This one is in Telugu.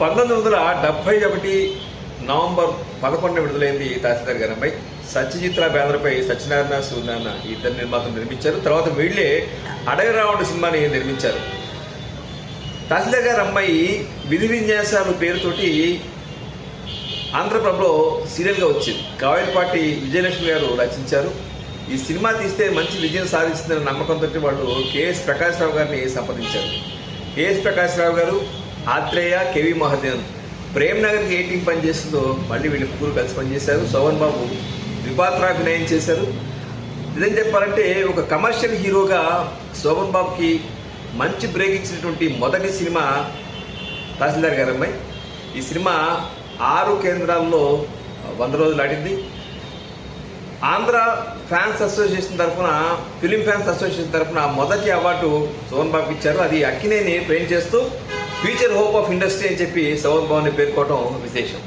పంతొమ్మిది వందల డెబ్బై ఒకటి నవంబర్ పదకొండున విడుదలైంది తహసీల్దార్ గారి సత్యజిత్ర బ్యానర్పై సత్యనారాయణ సూర్యనారాయణ ఇద్దరు నిర్మాతలు నిర్మించారు. తర్వాత వీళ్ళే అడవి రావణ సినిమాని నిర్మించారు. తహసీల్దార్ గారి అమ్మాయి విధి విన్యాసాలు పేరుతోటి ఆంధ్రప్రభలో సీరియల్గా వచ్చింది. కావేరిపాటి విజయలక్ష్మి గారు రచించారు. ఈ సినిమా తీస్తే మంచి విజయం సాధిస్తుందన్న నమ్మకంతో వాళ్ళు కేఎస్ ప్రకాశ్రావు గారిని సంప్రదించారు. కేఎస్ ప్రకాశ్రావు గారు ఆత్రేయ కేవి మహాదేవన్ ప్రేమ్ నగర్కి ఏ టీం పనిచేస్తుందో మళ్ళీ వీళ్ళు ముగ్గురు కలిసి పనిచేశారు. శోభన్ బాబు ద్విపాత్రాభినయం చేశారు. నిజం చెప్పాలంటే ఒక కమర్షియల్ హీరోగా శోభన్ బాబుకి మంచి బ్రేక్ ఇచ్చినటువంటి మొదటి సినిమా తహసీల్దార్ గారు అమ్మాయి. ఈ సినిమా ఆరు కేంద్రాల్లో వంద రోజులు ఆడింది. ఆంధ్ర ఫ్యాన్స్ అసోసియేషన్ తరఫున ఫిలిం ఫ్యాన్స్ అసోసియేషన్ తరఫున మొదటి అవార్డు సోహన్ బాబుకి ఇచ్చారు. అది అక్కినేని పెయింట్ చేస్తూ ఫ్యూచర్ హోప్ ఆఫ్ ఇండస్ట్రీ అని చెప్పి సోహన్ బాబుని పేర్కోవడం విశేషం.